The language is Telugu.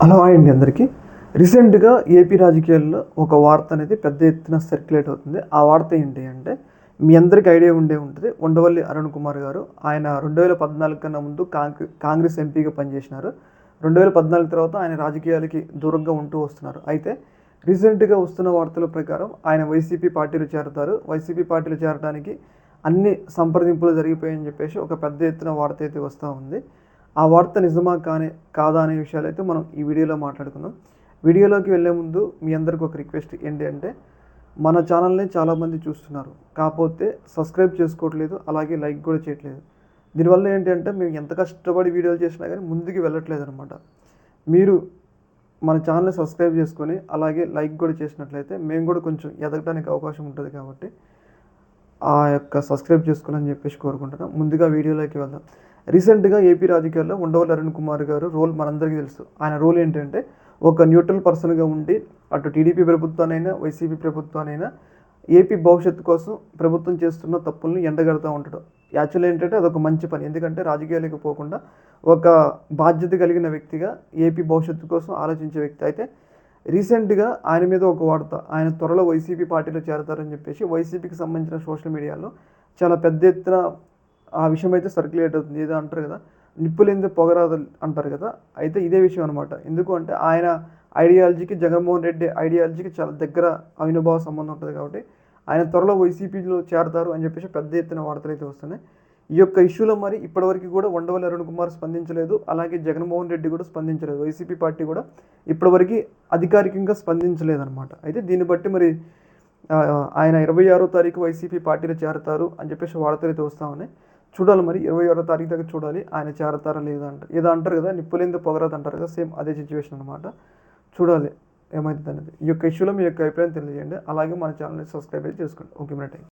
హలో అండి అందరికీ. రీసెంట్గా ఏపీ రాజకీయాల్లో ఒక వార్త అనేది పెద్ద ఎత్తున సర్క్యులేట్ అవుతుంది. ఆ వార్త ఏంటి అంటే మీ అందరికీ ఐడియా ఉండే ఉంటుంది. ఉండవల్లి అరుణ్ కుమార్ గారు ఆయన రెండు వేల పద్నాలుగు కన్నా ముందు కాంగ్రె కాంగ్రెస్ ఎంపీగా పనిచేసినారు. రెండు వేల పద్నాలుగు తర్వాత ఆయన రాజకీయాలకి దూరంగా ఉంటూ వస్తున్నారు. అయితే రీసెంట్గా వస్తున్న వార్తల ప్రకారం ఆయన వైసీపీ పార్టీలో చేరతారు. వైసీపీ పార్టీలో చేరడానికి అన్ని సంప్రదింపులు జరిగిపోయాయని చెప్పేసి ఒక పెద్ద ఎత్తున వార్త అయితే వస్తూ ఉంది. ఆ వార్త నిజమా కానే కాదా అనే విషయాలు అయితే మనం ఈ వీడియోలో మాట్లాడుకుందాం. వీడియోలోకి వెళ్ళే ముందు మీ అందరికి ఒక రిక్వెస్ట్ ఏంటి అంటే మన ఛానల్ని చాలామంది చూస్తున్నారు. కాకపోతే సబ్స్క్రైబ్ చేసుకోవట్లేదు అలాగే లైక్ కూడా చేయట్లేదు. దీనివల్ల ఏంటి అంటే మేము ఎంత కష్టపడి వీడియోలు చేసినా కానీ ముందుకు వెళ్ళట్లేదు అనమాట మీరు మన ఛానల్ని సబ్స్క్రైబ్ చేసుకొని అలాగే లైక్ కూడా చేసినట్లయితే మేము కూడా కొంచెం ఎదగడానికి అవకాశం ఉంటుంది కాబట్టి ఆ యొక్క సబ్స్క్రైబ్ చేసుకోవాలని చెప్పేసి కోరుకుంటున్నాం. ముందుగా వీడియోలోకి వెళ్దాం. రీసెంట్గా ఏపీ రాజకీయాల్లో ఉండవల్లి అరుణ్ కుమార్ గారు రోల్ మనందరికీ తెలుసు. ఆయన రోల్ ఏంటంటే ఒక న్యూట్రల్ పర్సన్గా ఉండి అటు టీడీపీ ప్రభుత్వానైనా వైసీపీ ప్రభుత్వానైనా ఏపీ భవిష్యత్తు కోసం ప్రభుత్వం చేస్తున్న తప్పులను ఎండగడతా ఉంటాడు. యాక్చువల్ ఏంటంటే అదొక మంచి పని. ఎందుకంటే రాజకీయాలకు పోకుండా ఒక బాధ్యత కలిగిన వ్యక్తిగా ఏపీ భవిష్యత్తు కోసం ఆలోచించే వ్యక్తి. అయితే రీసెంట్గా ఆయన మీద ఒక వార్త ఆయన త్వరలో వైసీపీ పార్టీలో చేరతారని చెప్పేసి వైసీపీకి సంబంధించిన సోషల్ మీడియాలో చాలా పెద్ద ఎత్తున ఆ విషయం అయితే సర్క్యులేట్ అవుతుంది. ఏదో అంటారు కదా నిప్పులేంది పొగరాదు అంటారు కదా అయితే ఇదే విషయం అనమాట ఎందుకు అంటే ఆయన ఐడియాలజీకి జగన్మోహన్ రెడ్డి ఐడియాలజీకి చాలా దగ్గర అవినభావ సంబంధం ఉంటుంది కాబట్టి ఆయన త్వరలో వైసీపీలో చేరతారు అని చెప్పేసి పెద్ద ఎత్తున వార్తలు అయితే వస్తున్నాయి. ఈ యొక్క ఇష్యూలో మరి ఇప్పటివరకు కూడా ఉండవల్లి అరుణ్ కుమార్ స్పందించలేదు అలాగే జగన్మోహన్ రెడ్డి కూడా స్పందించలేదు. వైసీపీ పార్టీ కూడా ఇప్పటివరకు అధికారికంగా స్పందించలేదు అనమాట అయితే దీన్ని బట్టి మరి ఆయన ఇరవై ఆరో తారీఖు వైసీపీ పార్టీలో చేరతారు అని చెప్పేసి వార్తలు అయితే వస్తా ఉన్నాయి. చూడాలి మరి ఇరవై ఆరో తారీఖు దగ్గర చూడాలి. ఆయన చేరతారా లేదా అంట ఏదో అంటారు కదా నిప్పులేంది పొగరాదు అంటారు కదా సేమ్ అదే సిచ్యువేషన్ అనమాట చూడాలి ఏమవుతుంది అనేది ఈ యొక్క ఇష్యూలో మీ యొక్క అభిప్రాయం తెలియజేయండి. అలాగే మన ఛానల్ని సబ్స్క్రైబ్ అయితే చేసుకోండి. ఓకే మన టైం